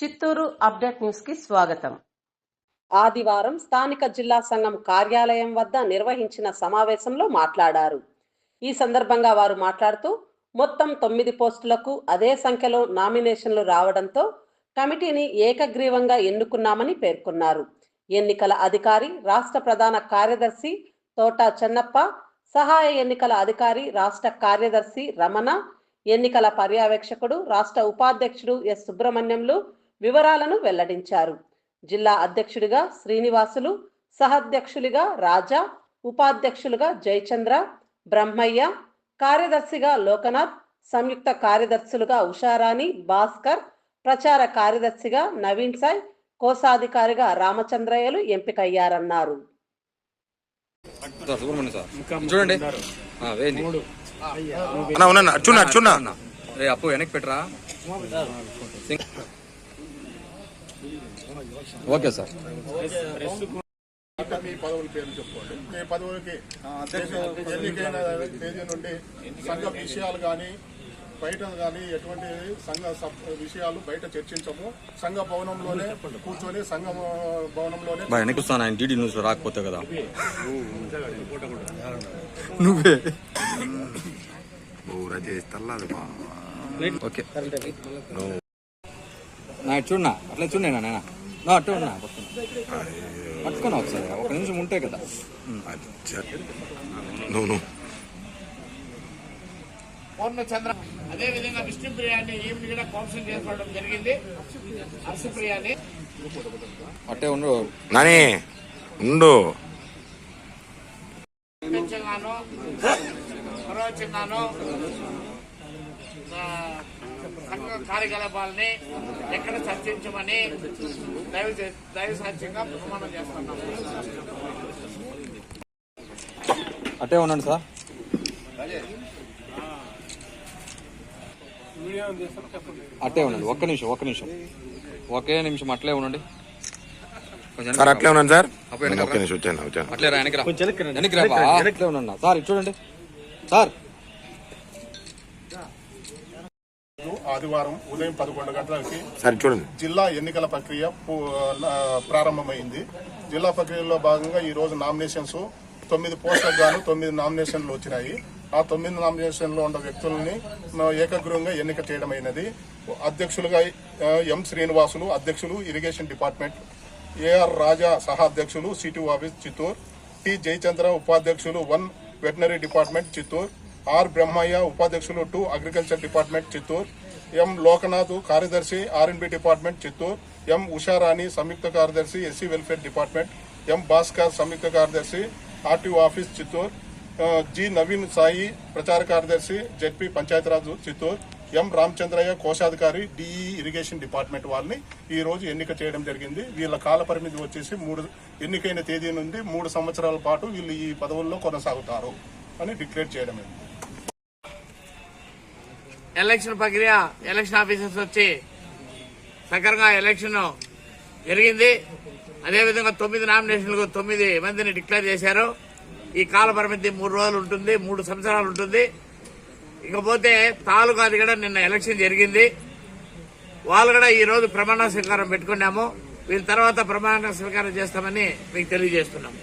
Chittoor update న్యూస్కి స్వాగతం. ఆదివారం స్థానిక జిల్లా సంఘం కార్యాలయం వద్ద నిర్వహించిన సమావేశంలో మాట్లాడారు. ఈ సందర్భంగా వారు మాట్లాడుతూ మొత్తం తొమ్మిది పోస్టులకు అదే సంఖ్యలో నామినేషన్లు రావడంతో కమిటీని ఏకగ్రీవంగా ఎన్నుకున్నామని పేర్కొన్నారు. ఎన్నికల అధికారి రాష్ట్ర ప్రధాన కార్యదర్శి తోట చెన్నప్ప సహాయ ఎన్నికల అధికారి రాష్ట్ర కార్యదర్శి రమణ ఎన్నికల పర్యవేక్షకుడు రాష్ట్ర ఉపాధ్యక్షుడు ఎస్ సుబ్రహ్మణ్యంలు వివరాలను వెల్లడించారు. జిల్లా అధ్యక్షుడిగా శ్రీనివాసులు సహాధ్యక్షులుగా రాజా ఉపాధ్యక్షులుగా జయచంద్ర బ్రహ్మయ్య కార్యదర్శిగా లోకనాథ్ సంయుక్త కార్యదర్శులుగా ఉషారాణి భాస్కర్ ప్రచార కార్యదర్శిగా నవీన్ సాయ్ కోశాధికారిగా రామచంద్రయ్యలు ఎంపికయ్యారన్నారు. చూడండి. అప్పు వెనక్కి పెట్టరా. Okay sir. మీ పదవుల పేర్లు చెప్పుకోండి. మీ పదవులకి ఎన్నికైన తేదీ నుండి సంఘ విషయాలు కానీ బయట కానీ ఎటువంటి సంఘ విషయాలు బయట చర్చించము. సంఘ భవనంలోనే కూర్చొని సంఘ భవనంలోనే వస్తాను ఆయన డీడీ న్యూస్ రాకపోతే కదా. నువ్వే. ఓకే. చూడనా అట్లా చూడండి నాయన. నా అట్టే ఉన్నా పట్టుకున్నా ఒకసారి ఒక నిమిషం ఉంటే కదా. అచ్చా. నువ్వు పూర్ణచంద్ర అదే విధంగా విష్ణుప్రియాన్ని ఈమెను కూడా కౌన్సిల్ చేసుకోవడం జరిగింది. హర్షప్రియాని అట్టే ఉండు. నాని ఉండు. సంఘ కార్యకలాపాలని ఎక్కడ చర్చించమని దైవ దైవ సాక్ష్యంగా ప్రమాణం ఉండండి సార్. అట్టే ఉండండి ఒక్క నిమిషం ఒక్క నిమిషం. ఒకే నిమిషం అట్లే ఉండండి. సార్ అట్లే ఉన్నాను సార్. అట్లే రా వెనక్కి రా. వెనక్కి రా. అట్లే ఉన్నా సార్ ఇటు చూడండి. సార్ ఆదివారం ఉదయం పదకొండు గంటలకి చూడండి. జిల్లా ఎన్నికల ప్రక్రియ ప్రారంభమైంది. జిల్లా ప్రక్రియలో భాగంగా ఈ రోజు నామినేషన్స్ తొమ్మిది పోస్టులకు గాను తొమ్మిది నామినేషన్లు వచ్చినాయి. ఆ తొమ్మిది నామినేషన్లో ఉన్న వ్యక్తులని ఆ, ఏకగ్రీవంగా ఎన్నిక చేయడమైనది. అధ్యక్షులుగా ఎం శ్రీనివాసులు అధ్యక్షులు ఇరిగేషన్ డిపార్ట్మెంట్ ఏఆర్ రాజా సహా అధ్యక్షులు city office Chittoor T Jayachandra ఉపాధ్యక్షులు one veterinary department Chittoor R Brahmayya ఉపాధ్యక్షులు two agriculture department Chittoor. M Lokanath కార్యదర్శి R N B department Chittoor. M Usharani సంయుక్త కార్యదర్శి S C welfare department. M Bhaskar సంయుక్త కార్యదర్శి R T O office Chittoor. G Naveen Sai ప్రచార కార్యదర్శి Z P Panchayati Raj Chittoor. M Ramachandraiah కోశాధికారి D E irrigation department వాళ్ళని ఈ రోజు ఎన్నిక చేయడం జరిగింది. వీళ్ళ కాల పరిమితి వచ్చేసి మూడు ఎన్నికైన తేదీ నుండి మూడు సంవత్సరాల పాటు వీళ్ళు ఈ పదవుల్లో కొనసాగుతారు అని డిక్లేర్ చేయడమైంది ఎలక్షన్ ప్రక్రియ ఎలక్షన్ ఆఫీసర్స్ వచ్చి సకరంగా ఎలక్షన్ జరిగింది. అదేవిధంగా తొమ్మిది నామినేషన్లకు తొమ్మిది మందిని డిక్లేర్ చేశారు. ఈ కాల పరిమితి మూడు రోజులు ఉంటుంది మూడు సంవత్సరాలు ఉంటుంది. ఇకపోతే తాలూకాది కూడా నిన్న ఎలక్షన్ జరిగింది. వాళ్ళు కూడా ఈరోజు ప్రమాణ స్వీకారం పెట్టుకున్నాము. వీళ్ళ తర్వాత ప్రమాణ స్వీకారం చేస్తామని మీకు తెలియజేస్తున్నాము.